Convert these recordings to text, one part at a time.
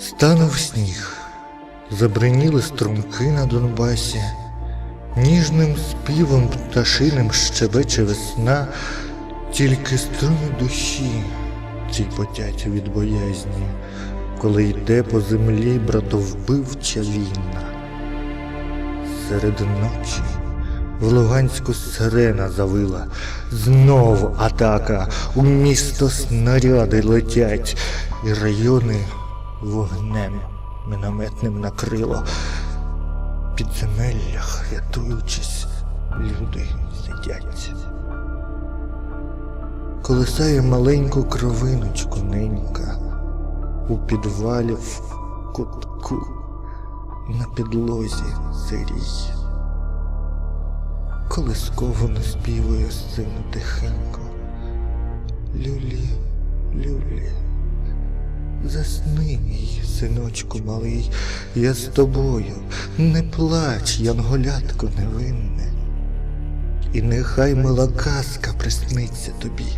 Станув сніг, забриніли струмки на Донбасі, ніжним співом пташиним щебече весна, тільки струни душі ці потять від боязні, коли йде по землі братовбивча війна. Серед ночі в Луганську сирена завила, знов атака, у місто снаряди летять, і райони вогнем мінометним накрило. Підземеллях, рятуючись, люди сидять. Колисає маленьку кровиночку ненька у підвалі в кутку на підлозі сирій. Колисково наспівує сину тихенько. Люлі, люлі, засни, мій синочку малий, я з тобою, не плач, янголятко невинне. І нехай мила казка присниться тобі.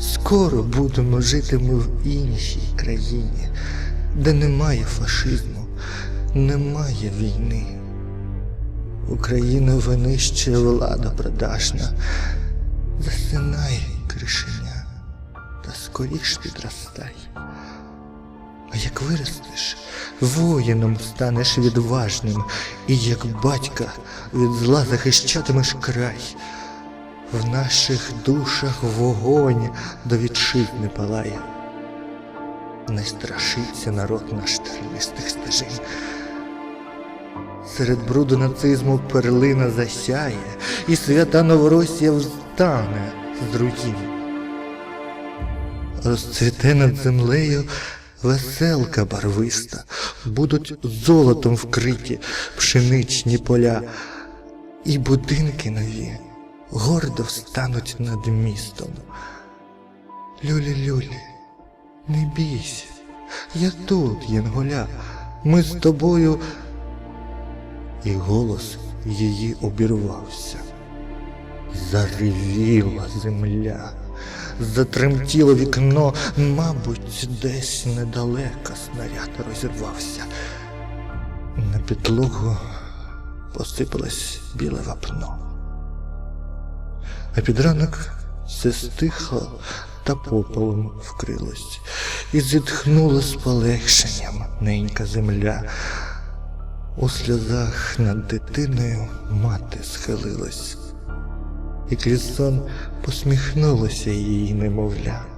Скоро будемо жити ми в іншій країні, де немає фашизму, немає війни. Україну винищує влада продажна. Засинай, кришеня, та скоріш підростай. А як виростеш, воїном станеш відважним, і як батька від зла захищатимеш край. В наших душах вогонь до вітчизни палає. Не страшиться народ наш тернистих стежин. Серед бруду нацизму перлина засяє, і свята Новоросія встане з руїн. Розцвіте над землею веселка барвиста, будуть золотом вкриті пшеничні поля, і будинки нові гордо встануть над містом. Люлі-люлі, не бійся, я тут, Янголя, ми з тобою. І голос її обірвався. Заревіла земля, затремтіло вікно, мабуть, десь недалеко снаряд розірвався. На підлогу посипалось біле вапно. А під ранок все стихло та попелом вкрилось, і зітхнула з полегшенням ненька земля. У сльозах над дитиною мати схилилась, і крізь сон посміхнулося її немовля.